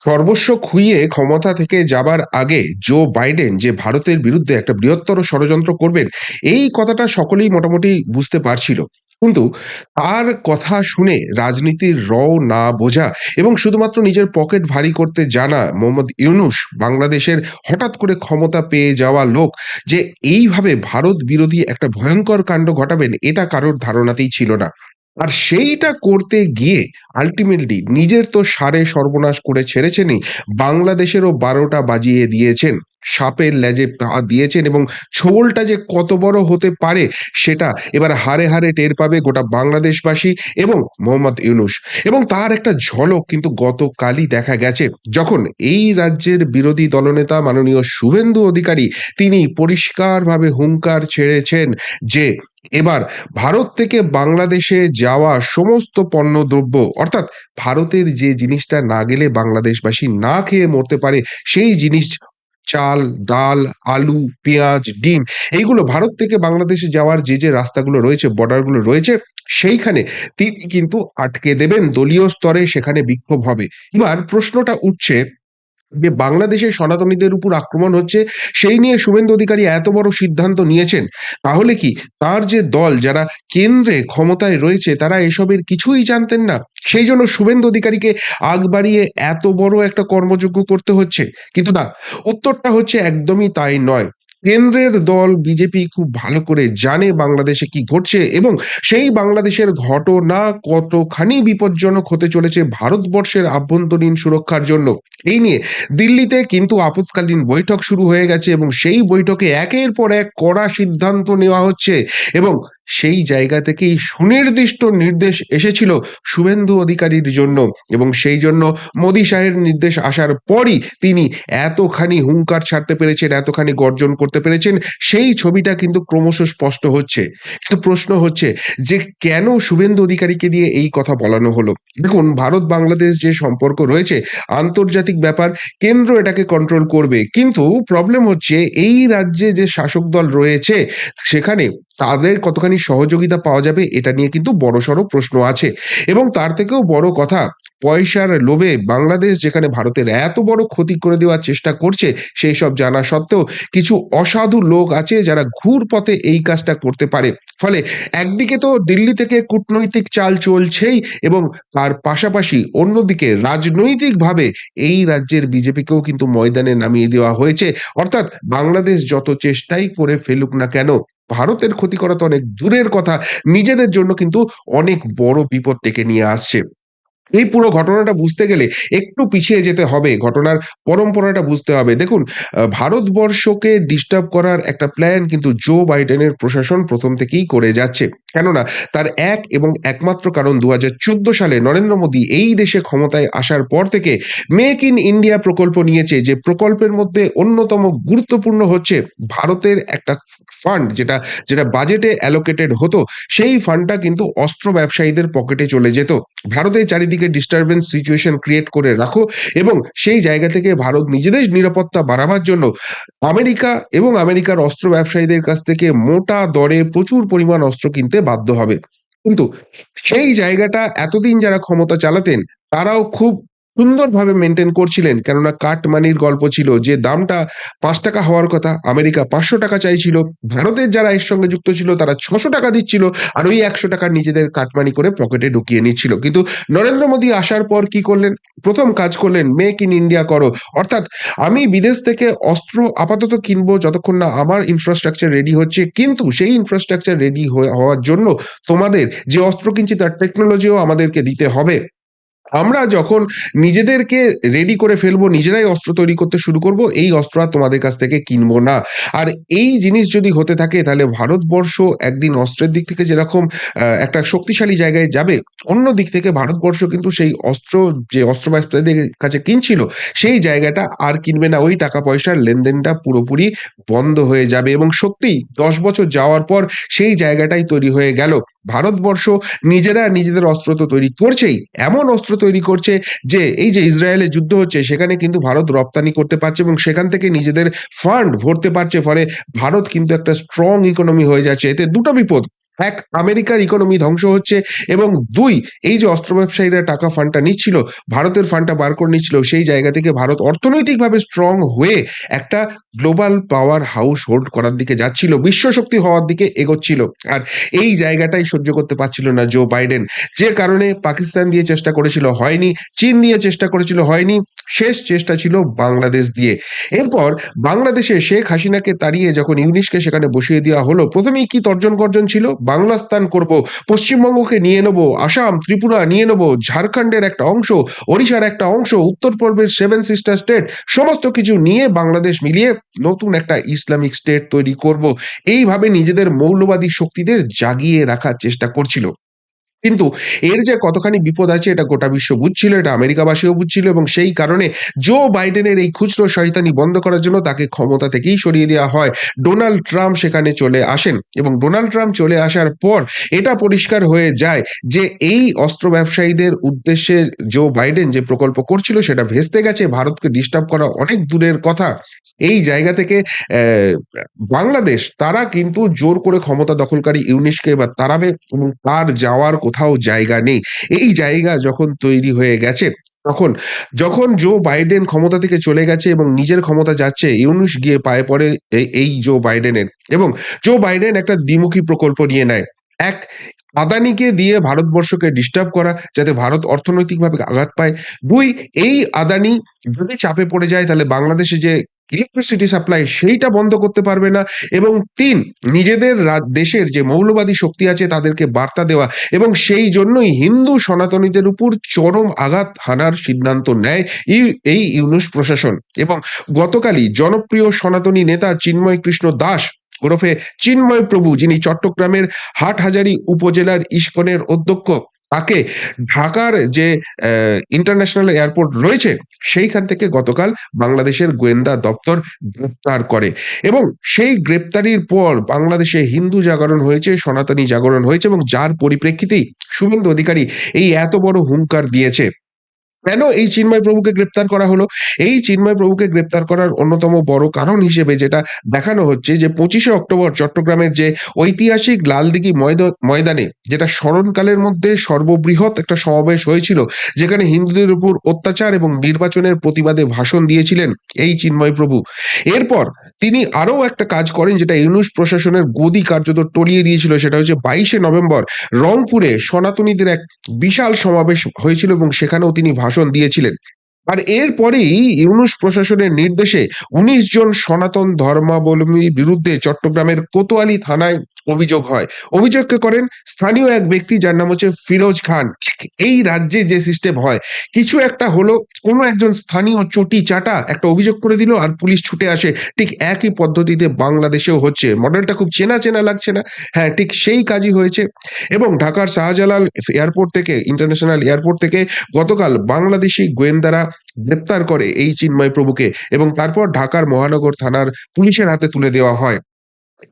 সর্বস্ব খুইয়ে ক্ষমতা থেকে যাবার আগে জো বাইডেন যে ভারতের বিরুদ্ধে একটা বৃহত্তর ষড়যন্ত্র করবেন, এই কথাটা সকলেই মোটামুটি বুঝতে পারছিল। কিন্তু তার কথা শুনে রাজনীতির রও না বোঝা এবং শুধুমাত্র নিজের পকেট ভারী করতে জানা মোহাম্মদ ইউনুস, বাংলাদেশের হঠাৎ করে ক্ষমতা পেয়ে যাওয়া লোক যে এইভাবে ভারত বিরোধী একটা ভয়ঙ্কর কাণ্ড ঘটাবেন, এটা কারোর ধারণাতেই ছিল না। আর সেইটা করতে গিয়ে আলটিমেটলি নিজের তো সারে সর্বনাশ করে ছেড়েছেনই, বাংলাদেশেরও বারোটা বাজিয়ে দিয়েছেন। সাপের লেজে দিয়েছেন এবং ছোবলটা যে কত বড় হতে পারে সেটা এবার হারে হারে টের পাবে গোটা বাংলাদেশবাসী এবং মোহাম্মদ ইউনুস। এবং তার একটা ঝলক কিন্তু গতকালই দেখা গেছে। যখন এই রাজ্যের বিরোধী দলনেতা মাননীয় শুভেন্দু অধিকারী তিনি পরিষ্কারভাবে হুঙ্কার ছেড়েছেন যে এবার ভারত থেকে বাংলাদেশে যাওয়া সমস্ত পণ্যদ্রব্য অর্থাৎ ভারতের যে জিনিসটা না গেলে বাংলাদেশবাসী না খেয়ে মরতে পারে সেই জিনিস চাল, ডাল, আলু, পেঁয়াজ, ডিম এইগুলো ভারত থেকে বাংলাদেশে যাওয়ার যে যে রাস্তাগুলো রয়েছে বর্ডারগুলো রয়েছে, সেইখানে তিনি কিন্তু আটকে দেবেন। দলীয় স্তরে সেখানে বিক্ষোভ হবে। এবার প্রশ্নটা উঠছে যে বাংলাদেশের সনাতনীদের উপর আক্রমণ হচ্ছে, সেই নিয়ে শুভেন্দু অধিকারী এত বড় সিদ্ধান্ত নিয়েছেন। তাহলে কি তার যে দল যারা কেন্দ্রে ক্ষমতায় রয়েছে, তারা এসবের কিছুই জানতেন না। সেই জন্য শুভেন্দু অধিকারীকে আগ বাড়িয়ে এত বড় একটা কর্মযোগ্য করতে হচ্ছে। কিন্তু না, উত্তরটা হচ্ছে একদমই তাই নয়। কেন্দ্রের দল বিজেপি খুব ভালো করে জানে বাংলাদেশে কি ঘটছে এবং সেই বাংলাদেশের ঘটনা কতখানি বিপজ্জনক হতে চলেছে ভারতবর্ষের আভ্যন্তরীণ সুরক্ষার জন্য। এই নিয়ে দিল্লিতে কিন্তু আপৎকালীন বৈঠক শুরু হয়ে গেছে এবং সেই বৈঠকে একের পর এক কড়া সিদ্ধান্ত নেওয়া হচ্ছে এবং সেই জায়গা থেকেই সুনির্দিষ্ট নির্দেশ এসেছিল শুভেন্দু অধিকারীর জন্য এবং সেই জন্য মোদী শাহের নির্দেশ আসার পরই তিনি এতখানি হুঙ্কার ছাড়তে পেরেছেন, এতখানি গর্জন করতে পেরেছেন, সেই ছবিটা কিন্তু ক্রমশ স্পষ্ট হচ্ছে। কিন্তু প্রশ্ন হচ্ছে যে কেন শুভেন্দু অধিকারীকে দিয়ে এই কথা বলানো হলো? দেখুন ভারত বাংলাদেশ যে সম্পর্ক রয়েছে, আন্তর্জাতিক ব্যাপার, কেন্দ্র এটাকে কন্ট্রোল করবে। কিন্তু প্রবলেম হচ্ছে এই রাজ্যে যে শাসক দল রয়েছে, সেখানে তাদের কতখানি সহযোগিতা পাওয়া যাবে, এটা নিয়ে কিন্তু বড়সড় প্রশ্ন আছে। এবং তার থেকেও বড় কথা, পয়সার লোভে বাংলাদেশ যেখানে ভারতের এত বড় ক্ষতি করে দেওয়ার চেষ্টা করছে, সেই সব জানা সত্ত্বেও কিছু অসাধু লোক আছে যারা ঘুর পথে এই কাজটা করতে পারে। ফলে একদিকে তো দিল্লি থেকে কূটনৈতিক চাল চলছেই এবং তার পাশাপাশি অন্যদিকে রাজনৈতিকভাবে এই রাজ্যের বিজেপিকেও কিন্তু ময়দানে নামিয়ে দেওয়া হয়েছে। অর্থাৎ বাংলাদেশ যত চেষ্টাই করে ফেলুক না কেন ভারতের ক্ষতি করা তো অনেক দূরের কথা। নিজেদের জন্য কিন্তু অনেক বড় বিপদ ডেকে নিয়ে আসছে। এই পুরো ঘটনাটা বুঝতে গেলে একটু পিছিয়ে যেতে হবে। ঘটনার পরম্পরাটা বুঝতে হবে। দেখুন ভারতবর্ষকে ডিস্টার্ব করার একটা প্ল্যান কিন্তু জো বাইডেনের প্রশাসন প্রথম থেকেই করে যাচ্ছে। কেননা, তার এক এবং একমাত্র কারণ দু হাজার চোদ্দ সালে নরেন্দ্র মোদী এই দেশে ক্ষমতায় আসার পর থেকে মেক ইন ইন্ডিয়া প্রকল্প নিয়েছে, যে প্রকল্পের মধ্যে অন্যতম গুরুত্বপূর্ণ হচ্ছে ভারতের একটা ফান্ড যেটা যেটা বাজেটে অ্যালোকেটেড হতো, সেই ফান্ডটা কিন্তু অস্ত্র ব্যবসায়ীদের পকেটে চলে যেত। ভারতের চারিদিকে ডিস্টারবেন্স সিচুয়েশন ক্রিয়েট করে রাখো এবং সেই জায়গা থেকে ভারত নিজেদের নিরাপত্তা বাড়াবার জন্য আমেরিকা এবং আমেরিকার অস্ত্র ব্যবসায়ীদের কাছ থেকে মোটা দরে প্রচুর পরিমাণ অস্ত্র কিনতে বাধ্য হবে। কিন্তু সেই জায়গাটা এতদিন যারা ক্ষমতা চালাতেন, তারাও খুব সুন্দরভাবে মেনটেন করছিলেন। কেননা কাটমানির গল্প ছিল যে, দামটা পাঁচ টাকা হওয়ার কথা, আমেরিকা পাঁচশো টাকা চাইছিল, ভারতের যারা এর সঙ্গে যুক্ত ছিল তারা ছশো টাকা দিচ্ছিল, আর ওই একশো টাকা নিজেদের কাটমানি করে পকেটে ঢুকিয়ে নিচ্ছিল। কিন্তু নরেন্দ্র মোদী আসার পর কি করলেন? প্রথম কাজ করলেন মেক ইন ইন্ডিয়া করো। অর্থাৎ, আমি বিদেশ থেকে অস্ত্র আপাতত কিনবো যতক্ষণ না আমার ইনফ্রাস্ট্রাকচার রেডি হচ্ছে, কিন্তু সেই ইনফ্রাস্ট্রাকচার রেডি হওয়ার জন্য তোমাদের যে অস্ত্র কিনছি তার টেকনোলজিও আমাদেরকে দিতে হবে। আমরা যখন নিজেদেরকে রেডি করে ফেলব, নিজেরাই অস্ত্র তৈরি করতে শুরু করব, এই অস্ত্র আর তোমাদের কাছ থেকে কিনবো না। আর এই জিনিস যদি হতে থাকে, তাহলে ভারতবর্ষ একদিন অস্ত্রের দিক থেকে যেরকম একটা শক্তিশালী জায়গায় যাবে, অন্য দিক থেকে ভারতবর্ষ কিন্তু সেই অস্ত্র, যে অস্ত্র ব্যবসায়ীদের কাছে কিনছিল, সেই জায়গাটা আর কিনবে না। ওই টাকা পয়সার লেনদেনটা পুরোপুরি বন্ধ হয়ে যাবে এবং সত্যি দশ বছর যাওয়ার পর সেই জায়গাটাই তৈরি হয়ে গেল। ভারতবর্ষ নিজেরা নিজেদের অস্ত্র তো তৈরি করছেই। এমন অস্ত্র তৈরি করছে যে, এই যে ইসরায়েলে যুদ্ধ হচ্ছে, সেখানে কিন্তু ভারত রপ্তানি করতে পারছে এবং সেখান থেকে নিজেদের ফান্ড ভরতে পারছে। ফলে ভারত কিন্তু একটা স্ট্রং ইকোনমি হয়ে যাচ্ছে। এতে দুটো বিপদ এক, আমেরিকার ইকোনমি ধ্বংস হচ্ছে এবং দুই, এই যে অস্ত্র ব্যবসায়ীরা টাকা ফান্ডটা নিচ্ছিল, ভারতের ফান্ডটা বার করে নিচ্ছিল, সেই জায়গা থেকে ভারত অর্থনৈতিকভাবে স্ট্রং হয়ে একটা গ্লোবাল পাওয়ার হাউস হোল্ড করার দিকে যাচ্ছিল বিশ্ব শক্তি হওয়ার দিকে এগোচ্ছিল। আর এই জায়গাটাই সহ্য করতে পারছিল না জো বাইডেন যে কারণে পাকিস্তান দিয়ে চেষ্টা করেছিল, হয়নি। চীন দিয়ে চেষ্টা করেছিল, হয়নি। শেষ চেষ্টা ছিল বাংলাদেশ দিয়ে। এরপর বাংলাদেশে শেখ হাসিনাকে তাড়িয়ে যখন ইউনিশকে সেখানে বসিয়ে দেওয়া হলো, প্রথমেই কি তর্জন গর্জন ছিল? বাংলাস্তান করব, পশ্চিমবঙ্গকে নিয়ে নেব, আসাম, ত্রিপুরা নিয়ে নেব, ঝাড়খণ্ডের একটা অংশ, ওড়িশার একটা অংশ, উত্তর পূর্বের সেভেন সিস্টার স্টেট, সমস্ত কিছু নিয়ে বাংলাদেশ মিলিয়ে নতুন একটা ইসলামিক স্টেট তৈরি করব। এইভাবে নিজেদের মৌলবাদী শক্তিদের জাগিয়ে রাখার চেষ্টা করছিল। কিন্তু এর যে কতখানি বিপদ আছে, এটা গোটা বিশ্ব বুঝছিল, এটা আমেরিকাবাসীও বুঝছিল এবং সেই কারণে জো বাইডেনের এই খুচরো শয়তানি বন্ধ করার জন্য তাকে ক্ষমতা থেকেই সরিয়ে দেওয়া হয়। ডোনাল্ড ট্রাম্প সেখানে চলে আসেন এবং ডোনাল্ড ট্রাম্প চলে আসার পর এটা পরিষ্কার হয়ে যায় যে এই অস্ত্র ব্যবসায়ীদের উদ্দেশ্যে জো বাইডেন যে প্রকল্প করছিল সেটা ভেস্তে গেছে, ভারতকে ডিস্টার্ব করা অনেক দূরের কথা। এই জায়গা থেকে বাংলাদেশ, তারা কিন্তু জোর করে ক্ষমতা দখলকারী ইউনিশকে এবার তাড়াবে এবং তার যাওয়ার কোথাও জায়গা নেই। এই জায়গা যখন তৈরি হয়ে গেছে, তখন, যখন জো বাইডেন ক্ষমতা থেকে চলে গেছে এবং নিজের ক্ষমতা যাচ্ছে, ইউনুস গিয়ে পায়ে পড়ে এই- জো বাইডেনের এবং জো বাইডেন একটা দ্বিমুখী প্রকল্প নিয়ে নেয়। এক, আদানিকে দিয়ে ভারতবর্ষকে ডিস্টার্ব করা, যাতে ভারত অর্থনৈতিকভাবে আঘাত পায়। দুই, এই আদানি যদি চাপে পড়ে যায়, তাহলে বাংলাদেশে যে ইলেকট্রিসিটি সাপ্লাই সেইটা বন্ধ করতে পারবে না। এবং তিন, নিজেদের দেশের যে মৌলবাদী শক্তি আছে তাদেরকে বার্তা দেওয়া এবং সেই জন্যই হিন্দু সনাতনীদের উপর চরম আঘাত হানার সিদ্ধান্ত নেয় এই- ইউনুস প্রশাসন। এবং গতকালই জনপ্রিয় সনাতনী নেতা চিন্ময় কৃষ্ণ দাস ওরফে চিন্ময় প্রভু যিনি চট্টগ্রামের হাটহাজারী উপজেলার ইস্কনের অধ্যক্ষ তাকে ঢাকার যে ইন্টারন্যাশনাল এয়ারপোর্ট রয়েছে, সেইখান থেকে গতকাল বাংলাদেশের গোয়েন্দা দপ্তর গ্রেপ্তার করে। এবং সেই গ্রেপ্তারির পর বাংলাদেশে হিন্দু জাগরণ হয়েছে, সনাতনী জাগরণ হয়েছে এবং যার পরিপ্রেক্ষিতেই শুভেন্দু অধিকারী এই এত বড় হুঙ্কার দিয়েছে। কেন এই চিন্ময় প্রভুকে গ্রেপ্তার করা হলো? এই চিন্ময় প্রভুকে গ্রেপ্তার করার অন্যতম বড় কারণ হিসেবে যেটা দেখানো হচ্ছে যে পঁচিশে অক্টোবর চট্টগ্রামের যে ঐতিহাসিক লালদিঘি ময়দ- ময়দানে, যেটা স্মরণকালের মধ্যে সর্ববৃহৎ একটা সমাবেশ হয়েছিল, যেখানে হিন্দুদের উপর অত্যাচার এবং নির্বাচনের প্রতিবাদে ভাষণ দিয়েছিলেন এই চিন্ময় প্রভু। এরপর তিনি আরও একটা কাজ করেন যেটা ইউনুস প্রশাসনের গদি কার্যত টলিয়ে দিয়েছিল, সেটা হচ্ছে বাইশে নভেম্বর রংপুরে সনাতনীদের এক বিশাল সমাবেশ হয়েছিল এবং সেখানেও তিনি ভাষণ দিয়েছিলেন। আর এরপরেই ইউনুস প্রশাসনের নির্দেশে উনিশ জন সনাতন ধর্মাবলম্বীর বিরুদ্ধে চট্টগ্রামের কোতোয়ালি থানায় অভিযোগ হয়। অভিযোগকে করেন স্থানীয় এক ব্যক্তি যার নাম হচ্ছে ফিরোজ খান। এই রাজ্যে যে সিস্টেম হয়, কিছু একটা হলো, কোনো একজন স্থানীয় চটি চাটা একটা অভিযোগ করে দিল আর পুলিশ ছুটে আসে। ঠিক একই পদ্ধতিতে বাংলাদেশেও হচ্ছে। মডেলটা খুব চেনা চেনা লাগছে না। হ্যাঁ ঠিক সেই কাজই হয়েছে। এবং ঢাকার শাহজালাল এয়ারপোর্ট থেকে, ইন্টারন্যাশনাল এয়ারপোর্ট থেকে গতকাল বাংলাদেশি গোয়েন্দারা গ্রেপ্তার করে এই চিন্ময় প্রভুকে এবং তারপর ঢাকার মহানগর থানার পুলিশের হাতে তুলে দেওয়া হয়।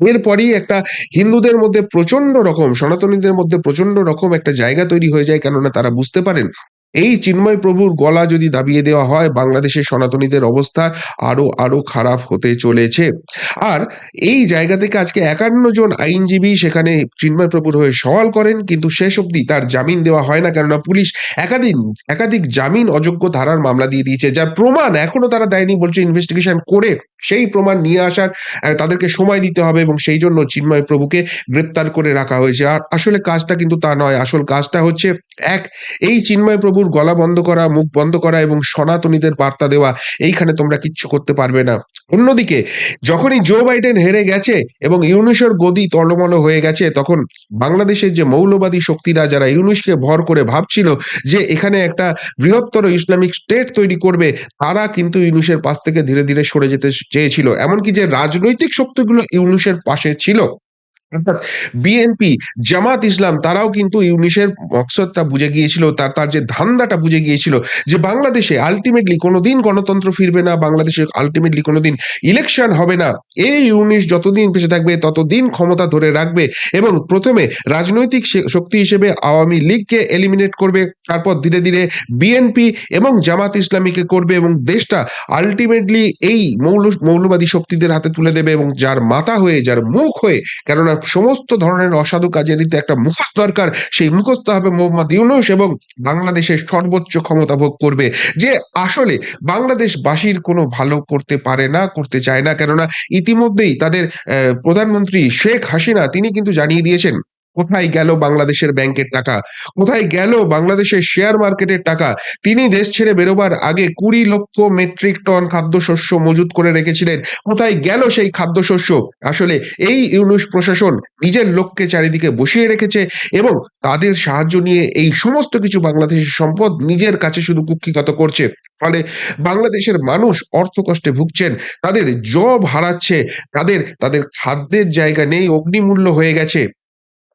এরপরই একটা হিন্দুদের মধ্যে প্রচণ্ড রকম, সনাতনীদের মধ্যে প্রচণ্ড রকম একটা জায়গা তৈরি হয়ে যায়, কেননা তারা বুঝতে পারেন এই চিন্ময় প্রভুর গলা যদি দাবিয়ে দেওয়া হয়, বাংলাদেশের সনাতনীদের অবস্থা আরও আরও খারাপ হতে চলেছে। আর এই জায়গা থেকে আজকে একান্ন জন আইনজীবী সেখানে চিন্ময় প্রভুর হয়ে সওয়াল করেন, কিন্তু শেষ অবধি তার জামিন দেওয়া হয় না, কেননা পুলিশ একাধিক একাধিক জামিন অযোগ্য ধারার মামলা দিয়ে দিয়েছে, যার প্রমাণ এখনও তারা দেয়নি বলছে ইনভেস্টিগেশন করে সেই প্রমাণ নিয়ে আসার তাদেরকে সময় দিতে হবে এবং সেই জন্য চিন্ময় প্রভুকে গ্রেপ্তার করে রাখা হয়েছে। আর আসলে কাজটা কিন্তু তা নয়, আসল কাজটা হচ্ছে এক, এই চিন্ময় প্রভুর গলা বন্ধ করা, মুখ বন্ধ করা এবং সনাতনীদের বার্তা দেওয়া, এইখানে তোমরা কিচ্ছু করতে পারবে না। অন্যদিকে, যখনই জো বাইডেন হেরে গেছে এবং ইউনুসের গদি তলমল হয়ে গেছে, তখন বাংলাদেশের যে মৌলবাদী শক্তিরা যারা ইউনুসকে ভর করে ভাবছিল যে এখানে একটা বৃহত্তর ইসলামিক স্টেট তৈরি করবে, তারা কিন্তু ইউনুসের পাশ থেকে ধীরে ধীরে সরে যেতে চেয়েছিল। এমনকি যে রাজনৈতিক শক্তিগুলো ইউনুসের পাশে ছিল অর্থাৎ বিএনপি জামাত ইসলাম, তারাও কিন্তু ইউনিসের মকসদটা বুঝে গিয়েছিল, তার তার যে ধান্দাটা বুঝে গিয়েছিল যে বাংলাদেশে আলটিমেটলি কোনোদিন গণতন্ত্র ফিরবে না, বাংলাদেশে আলটিমেটলি কোনোদিন ইলেকশন হবে না। এই ইউনিশ যতদিন বেঁচে থাকবে, ততদিন ক্ষমতা ধরে রাখবে এবং প্রথমে রাজনৈতিক শক্তি হিসেবে আওয়ামী লীগকে এলিমিনেট করবে, তারপর ধীরে ধীরে বিএনপি এবং জামাত ইসলামীকে করবে এবং দেশটা আলটিমেটলি এই মৌল, মৌলবাদী শক্তিদের হাতে তুলে দেবে এবং যার মাথা হয়ে, যার মুখ হয়ে, কেননা সমস্ত ধরনের অসাধু কাজের নিতে একটা মুখোশ দরকার। সেই মুখস্থ হবে মোহাম্মদ ইউনুস এবং বাংলাদেশের সর্বোচ্চ ক্ষমতা ভোগ করবে। যে আসলে বাংলাদেশবাসীর কোনো ভালো করতে পারে না, করতে চায় না। কেননা ইতিমধ্যেই তাদের প্রধানমন্ত্রী শেখ হাসিনা তিনি কিন্তু জানিয়ে দিয়েছেন কোথায় গেল বাংলাদেশের ব্যাংকের টাকা? কোথায় গেল বাংলাদেশের শেয়ার মার্কেটের টাকা? তিনি দেশ ছেড়ে বেরোবার আগে ২০ লক্ষ মেট্রিক টন খাদ্যশস্য মজুত করে রেখেছিলেন। কোথায় গেল সেই খাদ্যশস্য? আসলে এই ইউনূস প্রশাসন নিজের লোককে চারিদিকে বসিয়ে রেখেছে এবং তাদের সাহায্য নিয়ে এই সমস্ত কিছু বাংলাদেশের সম্পদ নিজের কাছে শুধু কুক্ষিগত করছে। ফলে বাংলাদেশের মানুষ অর্থকষ্টে ভুগছেন। তাদের জব হারাচ্ছে। তাদের, তাদের খাদ্যের জায়গা নেই, অগ্নিমূল্য হয়ে গেছে।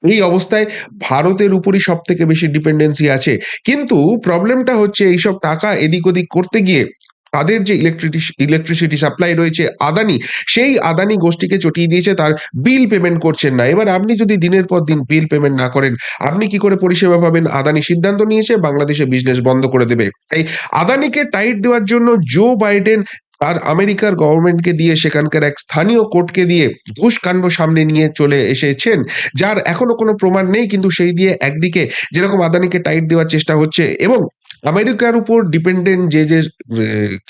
এই অবস্থায় ভারতের উপরই সব থেকে বেশি ডিপেন্ডেন্সি আছে। কিন্তু প্রবলেমটা হচ্ছে এইসব টাকা এদিক-ওদিক করতে গিয়ে তাদের যে ইলেকট্রিটিস ইলেকট্রিসিটি সাপ্লাই রয়েছে আদানি, সেই আদানি গোষ্ঠীকে চটিয়ে দিয়েছে তার বিল পেমেন্ট করছেন না। এবার আপনি যদি দিনের পর দিন বিল পেমেন্ট না করেন, আপনি কি করে পরিষেবা পাবেন? আদানি সিদ্ধান্ত নিয়েছে বাংলাদেশে বিজনেস বন্ধ করে দেবে। তাই আদানিকে টাইট দেওয়ার জন্য জো বাইডেন আর আমেরিকার গভর্নমেন্টকে দিয়ে সেখানকার এক স্থানীয় কোর্টকে দিয়ে ঘুষকাণ্ড সামনে নিয়ে চলে এসেছেন। যার এখনও কোনো প্রমাণ নেই, কিন্তু সেই দিয়ে একদিকে যেরকম আদানিকে টাইট দেওয়ার চেষ্টা হচ্ছে এবং আমেরিকার উপর ডিপেন্ডেন্ট যে, যে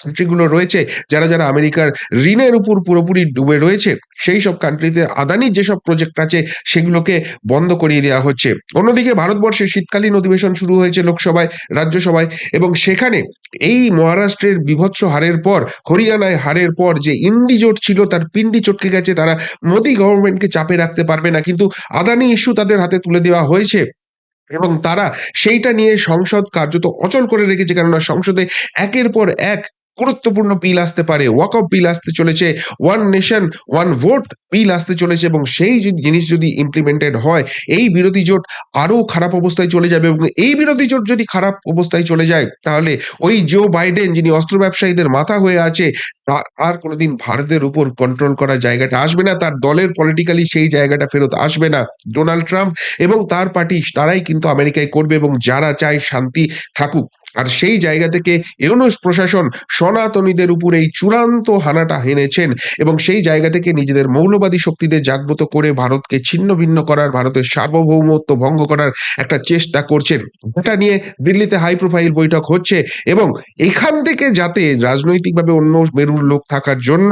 কান্ট্রিগুলো রয়েছে, যারা, যারা আমেরিকার ঋণের উপর পুরোপুরি ডুবে রয়েছে, সেই সব কান্ট্রিতে আদানির যেসব প্রজেক্ট আছে সেগুলোকে বন্ধ করিয়ে দেওয়া হচ্ছে। অন্যদিকে ভারতবর্ষে শীতকালীন অধিবেশন শুরু হয়েছে লোকসভায়, রাজ্যসভায় এবং সেখানে এই মহারাষ্ট্রের বীভৎস হারের পর, হরিয়ানায় হারের পর যে ইন্ডি জোট ছিল তার পিন্ডি চটকে গেছে। তারা মোদি গভর্নমেন্টকে চাপে রাখতে পারবে না। কিন্তু আদানি ইস্যু তাদের হাতে তুলে দেওয়া হয়েছে। এবং তারা সেইটা নিয়ে সংসদ কার্যত অচল করে রেখেছে। কেননা সংসদে একের পর এক গুরুত্বপূর্ণ বিল আসতে পারে। ওয়াকফ বিল আসতে চলেছে, one nation one vote bill আসতে চলেছে এবং সেই জিনিস যদি ইমপ্লিমেন্টেড হয়, এই বিরোধী জোট আরও খারাপ অবস্থায় চলে যাবে এবং এই বিরোধী জোট যদি খারাপ অবস্থায় চলে যায়, তাহলে ওই জো বাইডেন যিনি অস্ত্র ব্যবসায়ীদের মাথা হয়ে আছে, আর কোনদিন ভারতের উপর কন্ট্রোল করার জায়গাটা আসবে না। তার দলের পলিটিক্যালি সেই জায়গাটা ফেরত আসবে না। ডোনাল্ড ট্রাম্প এবং তার পার্টি তারাই কিন্তু আমেরিকায় করবে এবং যারা চায় শান্তি থাকুক। আর সেই জায়গা থেকে ইউনূস প্রশাসন সনাতনীদের উপর এই চূড়ান্ত হানাটা হেনেছেন এবং সেই জায়গা থেকে নিজেদের মৌলবাদী শক্তিদের জাগ্রত করে ভারতকে ছিন্ন-ভিন্ন করার, ভারতের সার্বভৌমত্ব ভঙ্গ করার একটা চেষ্টা করছেন। এটা নিয়ে দিল্লিতে হাই প্রোফাইল বৈঠক হচ্ছে এবং এখান থেকে যাতে রাজনৈতিকভাবে অন্য মেরুর লোক থাকার জন্য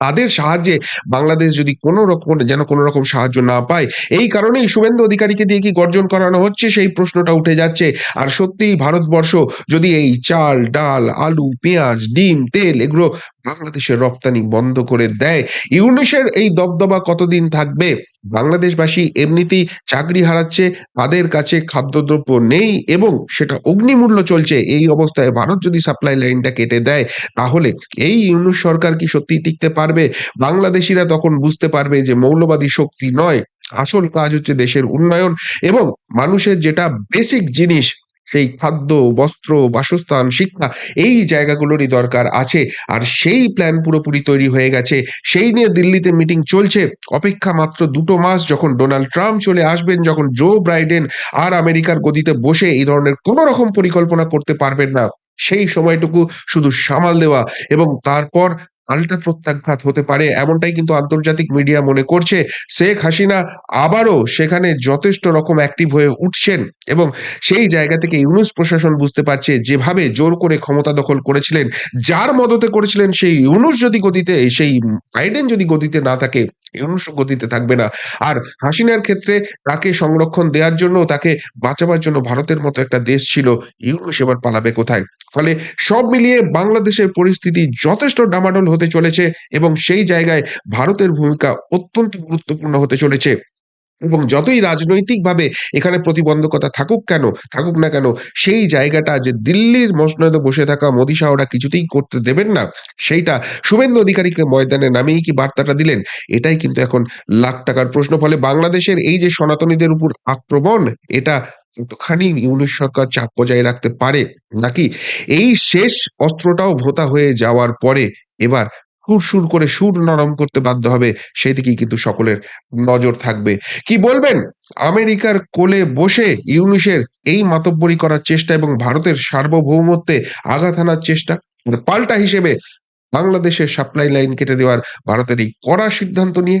তাদের সাহায্যে বাংলাদেশ যদি কোনো রকম যেন কোনো রকম সাহায্য না পায়, এই কারণেই শুভেন্দু অধিকারীকে দিয়ে কি গর্জন করানো হচ্ছে সেই প্রশ্নটা উঠে যাচ্ছে। আর সত্যিই ভারতবর্ষ যদি এই চাল, ডাল, আলু, পেঁয়াজ, ডিম, তেল এগুলো বাংলাদেশের রপ্তানি বন্ধ করে দেয়, ইউনূসের এই দবদবা কতদিন থাকবে? বাংলাদেশবাসী এমনিতেই চাকরি হারাচ্ছে, তাদের কাছে খাদ্যদ্রব্য নেই এবং সেটা অগ্নিমূল্য চলছে। এই অবস্থায় ভারত যদি সাপ্লাই লাইনটা কেটে দেয়, তাহলে এই ইউনূস সরকার কি সত্যিই টিকতে পারবে? বাংলাদেশিরা তখন বুঝতে পারবে যে মৌলবাদী শক্তি নয়, আসল কাজ হচ্ছে দেশের উন্নয়ন এবং মানুষের যেটা বেসিক জিনিস সেই খাদ্য, বস্ত্র, বাসস্থান, শিক্ষা এই জায়গাগুলোরই দরকার আছে। আর সেই প্ল্যান পুরোপুরি তৈরি হয়ে গেছে। সেই নিয়ে দিল্লিতে মিটিং চলছে। অপেক্ষা মাত্র দুটো মাস যখন ডোনাল্ড ট্রাম্প চলে আসবেন, যখন জো ব্রাইডেন আর আমেরিকার গদিতে বসে এই ধরনের কোনো রকম পরিকল্পনা করতে পারবেন না। সেই সময়টুকু শুধু সামাল দেওয়া এবং তারপর পাল্টা প্রত্যাঘাত হতে পারে এমনটাই কিন্তু আন্তর্জাতিক মিডিয়া মনে করছে। শেখ হাসিনা আবারও সেখানে যথেষ্ট রকম অ্যাক্টিভ হয়ে উঠছেন এবং সেই জায়গা থেকে ইউনুস প্রশাসন বুঝতে পারছে যেভাবে জোর করে ক্ষমতা দখল করেছিলেন, যার মদতে করেছিলেন সেই ইউনুস যদি গতিতে সেই বাইডেন যদি গতিতে না থাকে, ইউনুস গতিতে থাকবে না। আর হাসিনার ক্ষেত্রে তাকে সংরক্ষণ দেওয়ার জন্য, তাকে বাঁচাবার জন্য ভারতের মতো একটা দেশ ছিল। ইউনুস এবার পালাবে কোথায়? ফলে সব মিলিয়ে বাংলাদেশের পরিস্থিতি যথেষ্ট ডামাডোল চলেছে এবং সেই জায়গায় ভারতের ভূমিকা অত্যন্ত গুরুত্বপূর্ণ হতে চলেছে। এবং যতই রাজনৈতিকভাবে এখানে প্রতিবন্ধকতা থাকুক কেন থাকুক না কেন, সেই জায়গাটা যে দিল্লির মসনদে বসে থাকা মোদি শাহরা কিছুতেই করতে দেবেন না, সেইটা শুভেন্দু অধিকারীকে ময়দানে নামিয়েই কি বার্তাটা দিলেন? এটাই কিন্তু এখন লাখ টাকার প্রশ্ন। ফলে বাংলাদেশের এই যে সনাতনীদের উপর আক্রমণ, এটা কতখানি ইউনূস সরকার চাপ বজায় রাখতে পারে? নাকি এই শেষ অস্ত্রটাও ভোঁতা হয়ে যাওয়ার পরে এবার সুর, সুর করে সুর নরম করতে বাধ্য হবে, সেদিকেই কিন্তু সকলের নজর থাকবে। কি বলবেন? আমেরিকার কোলে বসে ইউনূসের এই মাতব্বরি করার চেষ্টা এবং ভারতের সার্বভৌমত্বে আঘাত হানার চেষ্টা? মানে পাল্টা হিসেবে বাংলাদেশের সাপ্লাই লাইন কেটে দেওয়ার ভারতের এই কড়া সিদ্ধান্ত নিয়ে?